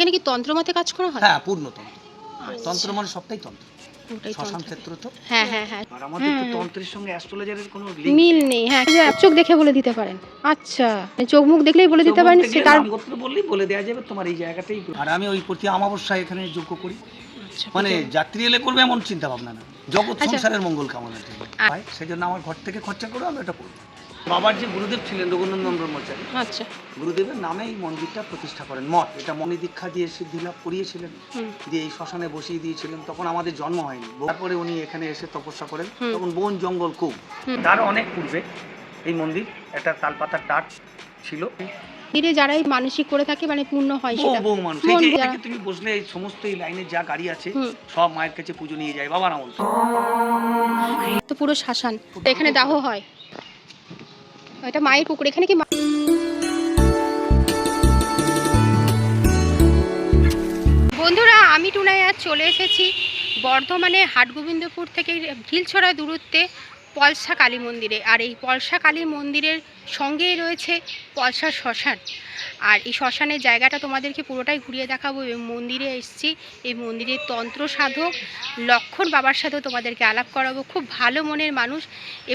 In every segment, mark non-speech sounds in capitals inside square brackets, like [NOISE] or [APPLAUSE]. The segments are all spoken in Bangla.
এখানে কি তন্ত্রমতে কাজ করা হয়? হ্যাঁ পূর্ণতন্ত্র। আচ্ছা, তন্ত্র মানে সবটাই তন্ত্র। ওটাই শ্মশান তন্ত্র। ক্ষেত্র তো। হ্যাঁ হ্যাঁ হ্যাঁ। আর আমাদের তো হ্যাঁ। তন্ত্রের সঙ্গে অ্যাস্ট্রোলজারের কোনো মিল নেই হ্যাঁ। চোখ দেখে বলে দিতে পারেন। আচ্ছা। চোখ মুখ দেখলেই বলে দিতে পারেন সে বললেই বলে দেওয়া যাবে তোমার এই জায়গাটাই আর আমি ওই প্রতি এখানে যোগ্য করি। আচ্ছা, মানে যাত্রী এলে করবে এমন চিন্তা ভাবনা না। জগৎ আচ্ছা। সংসারের মঙ্গল জন্য সেজন্য আমার ঘর থেকে খরচা করে আমি এটা করব। বাবার যে গুরুদেব ছিলেন রঘুনন্দন ব্রহ্মচারী। আচ্ছা। গুরুদেবের নামে এই মন্দিরটা প্রতিষ্ঠা করেন। মঠ এটা মনি দীক্ষা দিয়ে সিদ্ধি লাভ করিয়েছিলেন দিয়ে এই শ্মশানে বসিয়ে দিয়েছিলেন তখন আমাদের জন্ম হয়নি। তারপরে উনি এখানে এসে তপস্যা করেন। তখন বন জঙ্গল খুব। তার অনেক পূর্বে এই মন্দির একটা তালপাতার ডাক ছিল। মন্দিরে যারাই মানসিক করে থাকে মানে পূর্ণ হয় সেটা। বহু মানুষ। এই যে তুমি বসলে এই সমস্ত এই লাইনে যা গাড়ি আছে সব মায়ের কাছে পুজো নিয়ে যায়। বাবার আমল তো পুরো শ্মশান এখানে দাহ হয়। এটা মায়ের পুকুর, এখানে কি বন্ধুরা, আমি টুনায় আজ চলে এসেছি বর্ধমানে হাটগোবিন্দপুর থেকে, ঢিলছড়া দূরত্বে। পলসা কালী মন্দিরে। আর এই পলসা কালী মন্দিরের সঙ্গেই রয়েছে পলসা শ্মশান। আর এই শ্মশানের জায়গাটা তোমাদেরকে পুরোটাই ঘুরিয়ে দেখাবো। এবং মন্দিরে এসেছি। এই মন্দিরের তন্ত্র সাধক লক্ষণ বাবার সাথেও তোমাদেরকে আলাপ করাবো। খুব ভালো মনের মানুষ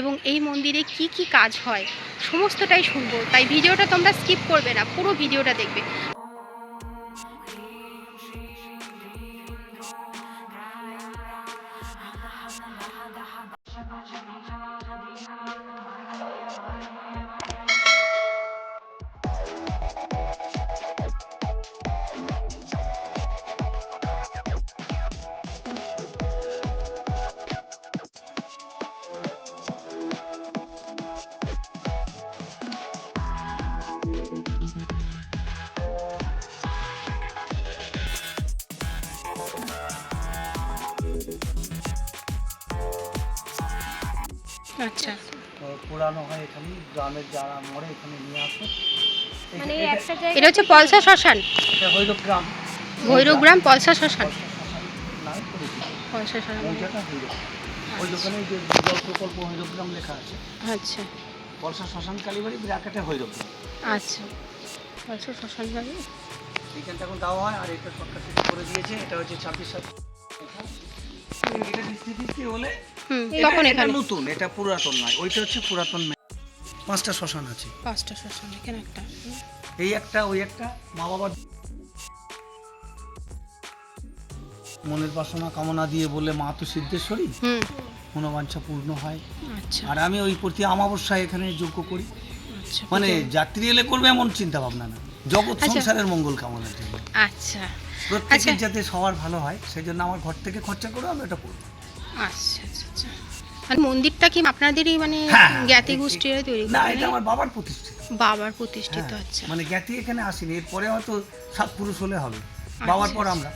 এবং এই মন্দিরে কি কি কাজ হয়, সমস্তটাই শুনব। তাই ভিডিওটা তোমরা স্কিপ করবে না, পুরো ভিডিওটা দেখবে। আচ্ছা। তো পোড়ানো হয় এখানে গ্রামের যারা মরে এখানে নিয়ে আসে। মানে এটা- একটা এটা হচ্ছে পলসা শ্মশান। এটা ভৈরব গ্রাম। ভৈরবগ্রাম পলসা শ্মশান। পলসা শ্মশান মৌজাটা ভৈরব। ওই দোকানে যে জল প্রকল্প ভৈরব গ্রাম লেখা আছে। আচ্ছা। পলসা শ্মশান কালীবাড়ি ব্র্যাকেটে ভৈরব আচ্ছা। পলসা শ্মশান বাড়ি এইখানটা এখন দেওয়া হয় আর এটা সরকার থেকে করে দিয়েছে। এটা হচ্ছে ছাব্বিশ সাল এটা বৃষ্টি বৃষ্টি হলে তখন এখানে। নতুন এটা পুরাতন নয় ওইটা হচ্ছে পুরাতন পাঁচটা শ্মশান আছে। পাঁচটা শ্মশান এখানে একটা। এই একটা ওই একটা মা বাবার মনের বাসনা কামনা দিয়ে বলে মা তো সিদ্ধেশ্বরী মনোবাঞ্ছা পূর্ণ হয়। আচ্ছা। আর আমি ওই প্রতি অমাবস্যায় এখানে যোগ্য করি। আচ্ছা মানে যাত্রী এলে করবে এমন চিন্তা ভাবনা না। জগৎ আচ্ছা। সংসারের মঙ্গল কামনার জন্য। আচ্ছা। প্রত্যেকের। যাতে সবার ভালো হয় সেই জন্য আমার ঘর থেকে খরচা করে আমি এটা করব। আচ্ছা আচ্ছা আচ্ছা। আর মন্দিরটা কি আপনাদেরই মানে হ্যাঁ, জ্ঞাতি এই- গোষ্ঠীরা তৈরি? না এটা আমার বাবার প্রতিষ্ঠিত। বাবার প্রতিষ্ঠিত হ্যাঁ, আচ্ছা। মানে জ্ঞাতি এখানে আসেনি এরপরে হয়তো সাত পুরুষ হলে হবে। বাবার পর আমরা।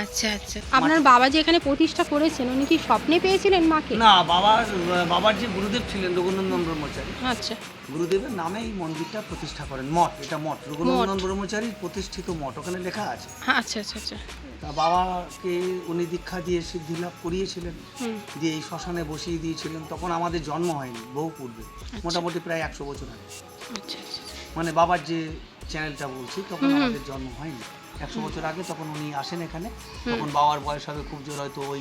আচ্ছা আচ্ছা। আপনার বাবা যে এখানে প্রতিষ্ঠা করেছেন উনি কি স্বপ্নে পেয়েছিলেন মাকে? না বাবার বাবার যে গুরুদেব ছিলেন রঘুনন্দন ব্রহ্মচারী আচ্ছা। গুরুদেবের নামে এই মন্দিরটা প্রতিষ্ঠা করেন মঠ এটা মঠ রঘুনন্দন ব্রহ্মচারীর প্রতিষ্ঠিত মঠ ওখানে লেখা আছে। আচ্ছা আচ্ছা আচ্ছা। তা বাবাকে উনি দীক্ষা দিয়ে সিদ্ধি লাভ করিয়েছিলেন দিয়ে এই শ্মশানে বসিয়ে দিয়েছিলেন তখন আমাদের জন্ম হয়নি বহু পূর্বে মোটামুটি প্রায় একশো বছর আগে। আচ্ছা আচ্ছা মানে বাবার যে চ্যানেলটা বলছি তখন আমাদের জন্ম হয়নি। একশো বছর আগে তখন উনি আসেন এখানে তখন বাবার বয়স হবে খুব জোর হয়তো ওই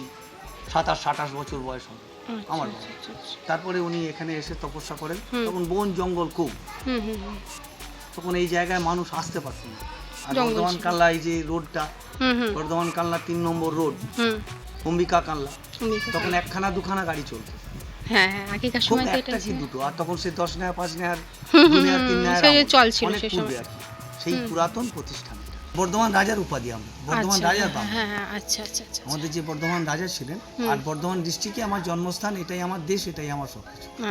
সাতাশ সাতাশ বছর বয়স হবে আমার আচ্ছা বাবা। আচ্ছা আচ্ছা। তারপরে উনি এখানে এসে তপস্যা করেন তখন বন জঙ্গল খুব। তখন এই জায়গায় মানুষ আসতে পারত না। আর বর্ধমান। কাল্লা এই যে রোডটা বর্ধমান কাল্লা তিন নম্বর রোড অম্বিকা কাল্লা তখন একখানা দুখানা গাড়ি চলতো। হ্যাঁ হ্যাঁ একটা কি দুটো আর তখন সে দশ পাঁচ নেয়ার তিন নেয়ার সেই অনেক পুরাতন প্রতিষ্ঠান। বর্ধমান রাজার উপাধি আমরা বর্ধমান আচ্ছা, রাজার হ্যাঁ, হ্যাঁ হ্যাঁ আচ্ছা আচ্ছা আচ্ছা আমাদের যে বর্ধমান রাজা ছিলেন আর বর্ধমান ডিস্ট্রিক্টে আমার জন্মস্থান এটাই আমার দেশ এটাই আমার সব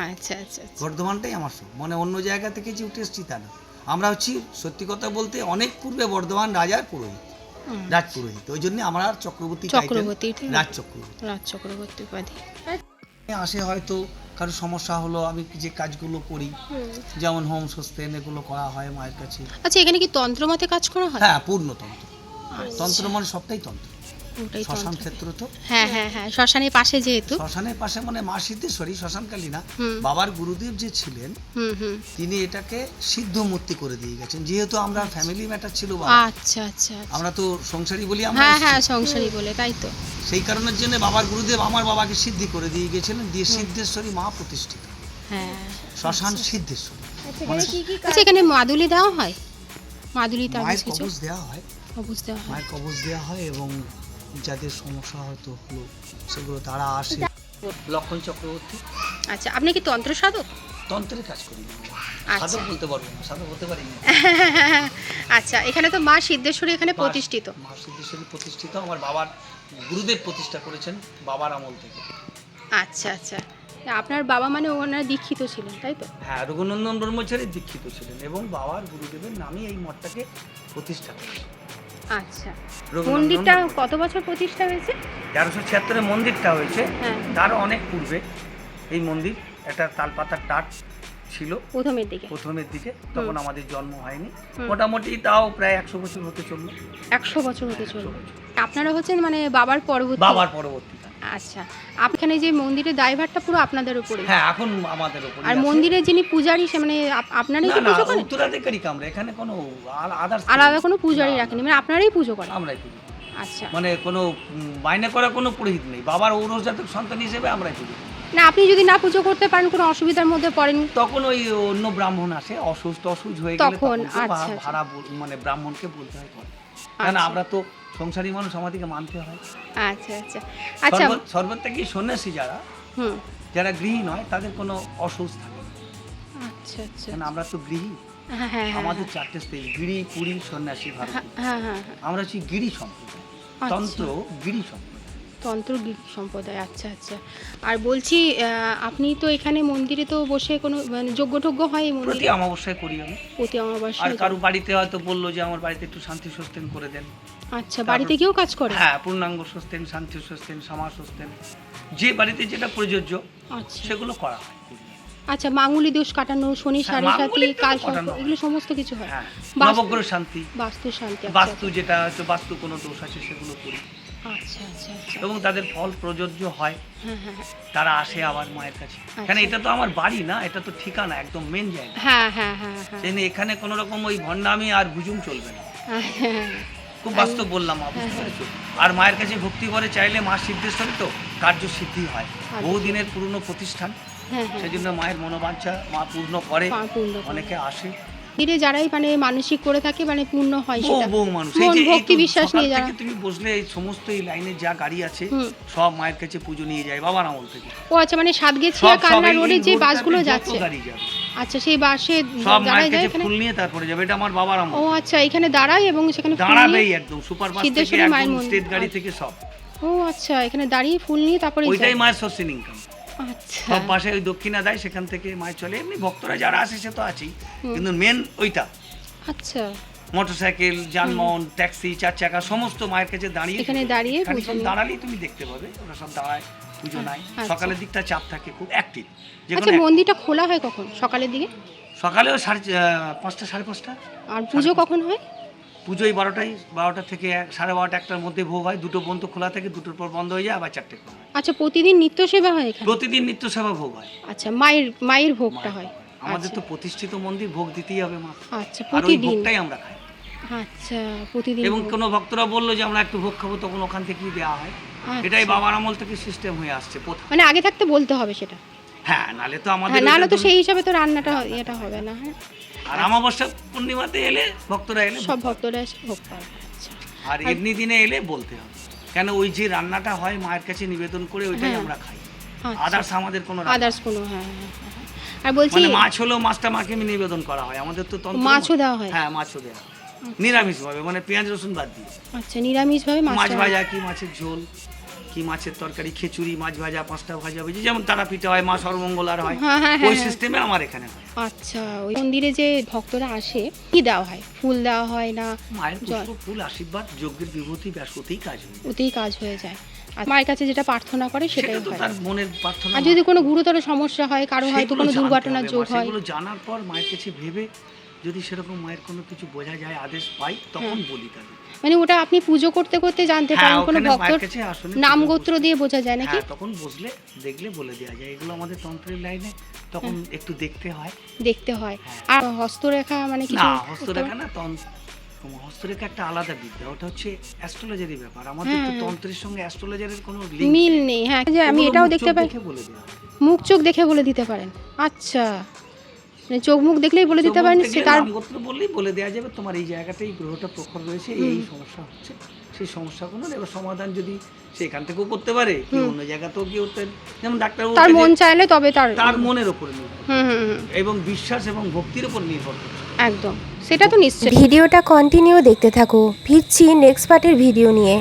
আচ্ছা আচ্ছা আচ্ছা। বর্ধমানটাই আমার সব মানে অন্য জায়গা থেকে যে উঠে এসেছি তা না। আমরা হচ্ছি সত্যি কথা বলতে অনেক পূর্বে বর্ধমান রাজার পুরোহিত। রাজ পুরোহিত ওই জন্য আমরা আর চক্রবর্তী চক্রবর্তী রাজ চক্রবর্তী। রাজ চক্রবর্তী উপাধি। আসে হয়তো কারও সমস্যা হলো আমি যে কাজগুলো করি যেমন হোম সস্তেন এগুলো করা হয় মায়ের কাছে। আচ্ছা এখানে কি তন্ত্র মতে কাজ করা হয়? হ্যাঁ পূর্ণতন্ত্র তন্ত্র। তন্ত্র মানে সবটাই তন্ত্র। ওটাই শ্মশান ক্ষেত্র তো? হ্যাঁ হ্যাঁ হ্যাঁ শ্মশানের পাশে যেহেতু। শ্মশানের পাশে মানে মা সিদ্ধেশ্বরী শ্মশানকালী না। বাবার গুরুদেব যে ছিলেন হুম হুম। তিনি এটাকে সিদ্ধ মূর্তি করে দিয়ে গেছেন। যেহেতু আমরা ফ্যামিলি ম্যাটার ছিল বাবা আচ্ছা আচ্ছা আচ্ছা। আমরা তো সংসারী বলি আমরা হ্যাঁ হ্যাঁ সংসারী বলে তাই তো। সেই কারণের জন্য বাবার গুরুদেব আমার বাবাকে সিদ্ধি করে দিয়ে গেছিলেন দিয়ে সিদ্ধেশ্বরী মা প্রতিষ্ঠিত। হ্যাঁ। শ্মশান সিদ্ধেশ্বরী। মানে আচ্ছা এখানে মাদুলি দেওয়া হয়? মাদুলি তাবিজ কিছু? দেওয়া হয়। অবুঝ দেওয়া হয়। মায়ের কবচ দেওয়া হয় এবং যাদের সমস্যা হয়তো হলো সেগুলো তারা আসে। লক্ষণ চক্রবর্তী। আচ্ছা আপনি কি তন্ত্র সাধক? তন্ত্রের কাজ করি। আচ্ছা। সাধক বলতে পারব না সাধক হতে পারি না। [LAUGHS] আচ্ছা এখানে তো মা সিদ্ধেশ্বরী এখানে প্রতিষ্ঠিত। মা সিদ্ধেশ্বরী প্রতিষ্ঠিত আমার বাবার গুরুদেব প্রতিষ্ঠা করেছেন বাবার আমল থেকে। আচ্ছা আচ্ছা। আপনার বাবা মানে ওনারা দীক্ষিত ছিলেন তাই তো? হ্যাঁ রঘুনন্দন ব্রহ্মচারী দীক্ষিত ছিলেন এবং বাবার গুরুদেবের নামে এই মঠটাকে প্রতিষ্ঠা করেছেন। আচ্ছা। মন্দিরটা কত বছর প্রতিষ্ঠা হয়েছে? তেরোশো ছিয়াত্তরে মন্দিরটা হয়েছে। হ্যাঁ। তার অনেক পূর্বে এই মন্দির একটা তালপাতার টাট ছিল। প্রথমের দিকে। প্রথমের দিকে। তখন আমাদের জন্ম হয়নি। মোটামুটি তাও প্রায় একশো বছর হতে চলল। একশো বছর হতে চলবে আপনারা হচ্ছেন মানে বাবার পরবর্তী? বাবার পরবর্তীকাল আচ্ছা আপনার যে মন্দিরের দায়ভারটা পুরো আপনাদের উপরে হ্যাঁ এখন আমাদের উপর আর মন্দিরের যিনি পূজারী সে মানে আপ- আপনারাই না কি না পুজো করেন? উত্তরাধিকারী কামরা এখানে কোনো আদার্স আলাদা কোনো পূজারী রাখেনি মানে আপনারাই পুজো করেন? আমরাই পুজো করি। আচ্ছা। মানে কোনো মাইনে করা কোনো পুরোহিত নেই। বাবার ঔরজাতক সন্তান হিসেবে আমরাই পুজো। না আপনি যদি না পুজো করতে পারেন কোনো অসুবিধার মধ্যে পড়েন তখন ওই অন্য ব্রাহ্মণ আসে অসুস্থ অসুস্থ হয়ে গেলে তখন, আচ্ছা, আচ্ছা। ভাড়া মানে ব্রাহ্মণকে বলতে হয় কেন আচ্ছা। আমরা তো সংসারী মানুষ আমাদেরকে মানতে হয়। আচ্ছা আচ্ছা। আচ্ছা সর্বত্র কি সন্ন্যাসী যারা হুম। যারা গৃহী নয় তাদের কোনো অসুস্থ থাকে না। আচ্ছা আচ্ছা। আমরা তো গৃহী। হ্যাঁ হ্যাঁ হ্যাঁ। আমাদের চারটে স্টেজ গিরি পুরী সন্ন্যাসী ভারত। আমরা হচ্ছি গিরি সম্প্রদায়। আচ্ছা। তন্ত্র গিরি সম্প্রদায়। তন্ত্র গিরি সম্প্রদায় আচ্ছা আচ্ছা। আর বলছি আপনি তো এখানে মন্দিরে তো বসে কোনো মানে যজ্ঞ টজ্ঞ হয় এই প্রতি মন্দিরে অমাবস্যায় করি আমি। প্রতি আর অমাবস্যায় কারও বাড়িতে হয়তো বলল যে আমার বাড়িতে একটু শান্তি সস্তেন করে দেন। আচ্ছা বাড়িতে গিয়েও কাজ করে? হ্যাঁ পূর্ণাঙ্গ সস্তেন শান্তি সস্তেন সমাজ সস্তেন যে বাড়িতে যেটা প্রযোজ্য আচ্ছা। সেগুলো করা হয়। আচ্ছা মাঙ্গলি দোষ কাটানো শনি হ্যাঁ, সাড়ে সাথী মাঙ্গলিক কাল সর্প হয়। এগুলো সমস্ত কিছু হয়। হ্যাঁ বাস্তু- নবগ্রহ শান্তি। বাস্তু শান্তি আচ্ছা, বাস্তু যেটা হচ্ছে বাস্তু কোনো দোষ আছে সেগুলো করি। আচ্ছা আচ্ছা আচ্ছা এবং তাদের ফল প্রযোজ্য হয়। হ্যাঁ হ্যাঁ হ্যাঁ। তারা আসে আবার মায়ের কাছে। কেন এটা তো আমার বাড়ি না এটা তো ঠিকানা একদম মেন জায়গা। সেই এখানে কোনো রকম ওই ভণ্ডামি আর গুজুম চলবে না। খুব বাস্তব বললাম? আর মায়ের কাছে ভক্তি করে চাইলে মা সিদ্ধেশ্বরী তো কার্য সিদ্ধি হয়। বহুদিনের পুরনো প্রতিষ্ঠান। সেই জন্য মায়ের মনোবাঞ্ছা মা পূর্ণ করে। অনেকে আসে। মন্দিরে যারাই মানে মানসিক করে থাকে মানে পূর্ণ হয় সেটা। মন ভক্তি বিশ্বাস নিয়ে যারা তুমি বসলে এই সমস্ত এই লাইনে যা গাড়ি আছে সব মায়ের কাছে পুজো নিয়ে যায় বাবার আমল থেকে। ও আচ্ছা মানে সাতগেছিয়া কান্না রোডে যে বাসগুলো যাচ্ছে। আচ্ছা সেই বাসে সব যায় এখানে? ফুল নিয়ে তারপরে যাবে এটা আমার বাবার আমল ও আচ্ছা এখানে দাঁড়ায় এবং সেখানে দাঁড়াবেই একদম সুপার বাস থেকে একদম স্টেট গাড়ি। থেকে সব। ও আচ্ছা এখানে দাঁড়িয়ে ফুল নিয়ে তারপরে ওইটাই মায়ের সোর্সিং ইনকাম। সব পাশে ওই দক্ষিণা দেয় সেখান থেকে মায়ের চলে। এমনি ভক্তরা যারা আসে সে তো আছেই। কিন্তু মেন ওইটা। আচ্ছা। মোটরসাইকেল যানবাহন ট্যাক্সি চার চাকা সমস্ত মায়ের কাছে দাঁড়িয়ে এখানে দাঁড়িয়ে দাঁড়ালেই তুমি দেখতে পাবে ওরা সব দাঁড়ায় পুজো নাই আচ্ছা। সকালের দিকটা চাপ থাকে খুব অ্যাক্টিভ যে আচ্ছা মন্দিরটা খোলা হয় কখন? সকালের দিকে? সকালেও সাড়ে পাঁচটা সাড়ে পাঁচটা। আর পুজো কখন হয়? পুজোই বারোটায় বারোটা থেকে সাড়ে বারোটা একটার মধ্যে ভোগ হয়। দুটো পর্যন্ত খোলা থাকে দুটোর পর বন্ধ হয়ে যায় আবার চারটে খোলা হয়। আচ্ছা প্রতিদিন নিত্য সেবা হয় এখানে? প্রতিদিন নিত্য সেবা ভোগ হয়। আচ্ছা মায়ের মায়ের ভোগটা হয়। আমাদের আচ্ছা। তো প্রতিষ্ঠিত মন্দির ভোগ দিতেই হবে মা। আচ্ছা আর ওই প্রতিদিন? ভোগটাই আমরা খাই। আচ্ছা প্রতিদিন এবং। কোনো ভক্তরা বলল যে আমরা একটু ভোগ খাব তখন ওখান থেকেই দেওয়া হয়। আচ্ছা। এটাই বাবার আমল থেকে সিস্টেম হয়ে আসছে প্রথা। মানে আগে থাকতে বলতে হবে সেটা? হ্যাঁ নালে তো আমাদের হ্যাঁ নাহলে তো সেই হিসাবে তো রান্নাটা এটা হবে না হ্যাঁ। আর আমাবস্যা পূর্ণিমাতে এলে ভক্তরা এলে সব ভক্তরা এসে ভোগ পাবে আচ্ছা। আর এমনি দিনে এলে বলতে হবে। কেন ওই যে রান্নাটা হয় মায়ের কাছে নিবেদন করে ওইটাই হ্যাঁ। আমরা খাই। আচ্ছা। আদার্স আমাদের কোনো আদার্স কোনো হ্যাঁ হ্যাঁ। আর বলছি মানে মাছ হলেও মাছটা মাকে নিবেদন করা হয়। আমাদের তো তন্ত্র মাছও দেওয়া হয়। হ্যাঁ মাছও দেওয়া হয়। নিরামিষ ভাবে মানে পেঁয়াজ রসুন বাদ দিয়ে। আচ্ছা নিরামিষ ভাবে মাছ ভাজা কি মাছের ঝোল? কি মাছের তরকারি খিচুড়ি মাছ ভাজা পাঁচটা ভাজা ভেজি যেমন তারা পিঠা হয় মা সর্বমঙ্গলার হয়। হ্যাঁ, হ্যাঁ, ওই হ্যাঁ। সিস্টেমে আমার এখানে হয়। আচ্ছা ওই মন্দিরে যে ভক্তরা আসে কি দেওয়া হয়? ফুল দেওয়া হয় না? মায়ের পুষ্প ফুল আশীর্বাদ যজ্ঞের বিভূতি ব্যাস ওতেই কাজ হয়। ওতেই কাজ হয়ে যায়। আর মায়ের কাছে যেটা প্রার্থনা করে সেটাই হয়। তার মনের প্রার্থনা আর যদি কোনো গুরুতর সমস্যা হয় কারও হয়তো কোনো দুর্ঘটনার যোগ হয়। সেগুলো জানার পর মায়ের কাছে ভেবে যদি সেরকম মায়ের কোনো কিছু বোঝা যায় আদেশ পাই তখন বলি তাদের মানে ওটা আপনি পুজো করতে করতে জানতে হ্যাঁ পারেন কোনো ভক্তর নাম গোত্র দিয়ে বোঝা যায় নাকি? হ্যাঁ তখন বুঝলে দেখলে বলে দেওয়া যায়। এগুলো আমাদের তন্ত্রের লাইনে তখন একটু দেখতে হয়। দেখতে হয়। হ্যাঁ। আর হস্তরেখা মানে কি না হস্তরেখা না তন্ত্র হস্তরেখা একটা আলাদা বিদ্যা। ওটা হচ্ছে অ্যাস্ট্রোলজারি ব্যাপার। আমাদের তো হ্যাঁ। তন্ত্রের সঙ্গে অ্যাস্ট্রোলজারির কোনো মিল নেই। হ্যাঁ। আমি এটাও দেখতে পাই। মুখ চোখ দেখে বলে দিতে পারেন। আচ্ছা। মানে চোখ মুখ দেখলেই বলে দিতে পারেন মুখ সে তার নামগোত্র বললেই বলে দেওয়া যাবে তোমার এই জায়গাটা এই গ্রহটা প্রখর রয়েছে এই সমস্যা হচ্ছে। সেই সমস্যাগুলো এবার সমাধান যদি সেখান থেকেও করতে পারে কি অন্য জায়গাতেও কি করতে যেমন ডাক্তার তার মন চাইলে তবে তার তার মনের উপরে নির্ভর হুম হুম হুম। এবং বিশ্বাস এবং ভক্তির উপর নির্ভর করছে। একদম। সেটা তো নিশ্চয়ই। ভিডিওটা কন্টিনিউ দেখতে থাকো। ফিরছি নেক্সট পার্টের ভিডিও নিয়ে।